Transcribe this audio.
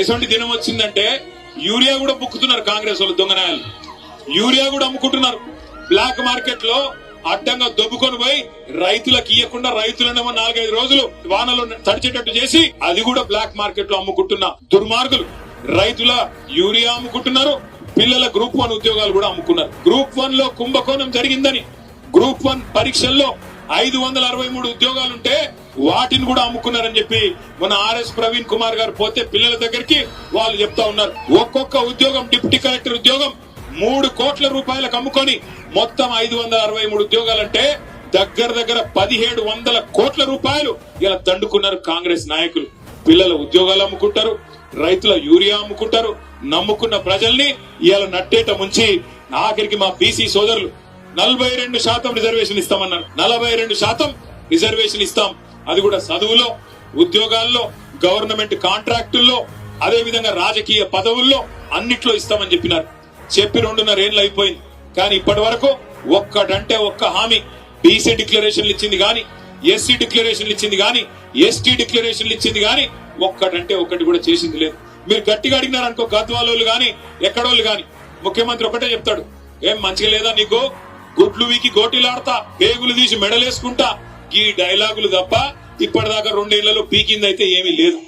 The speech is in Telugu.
ఎటువంటి దినం వచ్చిందంటే యూరియా కూడా బుక్కుతున్నారు కాంగ్రెస్ వాళ్ళు దొంగనాయాలు యూరియా కూడా అమ్ముకుంటున్నారు. బ్లాక్ మార్కెట్లో అడ్డంగా దొబ్బుకొని పోయి రైతులకు ఇవ్వకుండా రైతులనేమో నాలుగైదు రోజులు వానలు తడిచేటట్టు చేసి అది కూడా బ్లాక్ మార్కెట్లో అమ్ముకుంటున్న దుర్మార్గులు. రైతుల యూరియా అమ్ముకుంటున్నారు పిల్లల గ్రూప్ వన్ ఉద్యోగాలు కూడా అమ్ముకున్నారు. గ్రూప్ వన్లో కుంభకోణం జరిగిందని గ్రూప్ వన్ పరీక్షల్లో ఐదు వందల అరవై మూడు ఉద్యోగాలుంటే వాటిని కూడా అమ్ముకున్నారని చెప్పి మన ఆర్ఎస్ ప్రవీణ్ కుమార్ గారు పోతే పిల్లల దగ్గరికి వాళ్ళు చెప్తా ఉన్నారు. ఒక్కొక్క ఉద్యోగం డిప్యూటీ కలెక్టర్ ఉద్యోగం మూడు కోట్ల రూపాయలకు అమ్ముకొని మొత్తం ఐదు వందల అరవై మూడు ఉద్యోగాలంటే దగ్గర దగ్గర పదిహేడు వందల కోట్ల రూపాయలు ఇలా దండుకున్నారు కాంగ్రెస్ నాయకులు. పిల్లల ఉద్యోగాలు అమ్ముకుంటారు రైతుల యూరియా అమ్ముకుంటారు నమ్ముకున్న ప్రజల్ని ఇలా నట్టేట ముంచి ఆఖరికి మా బీసీ సోదరులు నలభై రెండు శాతం రిజర్వేషన్ ఇస్తామన్నారు. నలభై రెండు శాతం రిజర్వేషన్ ఇస్తాం. అది కూడా చదువులో ఉద్యోగాల్లో గవర్నమెంట్ కాంట్రాక్టుల్లో అదే విధంగా రాజకీయ పదవుల్లో అన్నిట్లో ఇస్తామని చెప్పినారు. చెప్పి రెండున్నర ఏళ్ళు అయిపోయింది. కానీ ఇప్పటి వరకు ఒక్కడంటే ఒక్క హామీ. బీసీ డిక్లరేషన్లు ఇచ్చింది కానీ ఎస్సీ డిక్లరేషన్లు ఇచ్చింది కానీ ఎస్టీ డిక్లరేషన్లు ఇచ్చింది కానీ ఒక్కడంటే ఒక్కటి కూడా చేసింది లేదు. మీరు గట్టిగా అడిగినారనుకో గద్వాలోళ్ళు కానీ ఎక్కడోళ్ళు కానీ ముఖ్యమంత్రి ఒకటే చెప్తాడు. ఏం మంచిగా లేదా నీకు? గుడ్లు వీకి గోటీలాడతా పేగులు తీసి మెడలేసుకుంటా ఈ డైలాగులు తప్ప ఇప్పటిదాకా రెండేళ్ళలో పీకింది అయితే ఏమీ లేదు.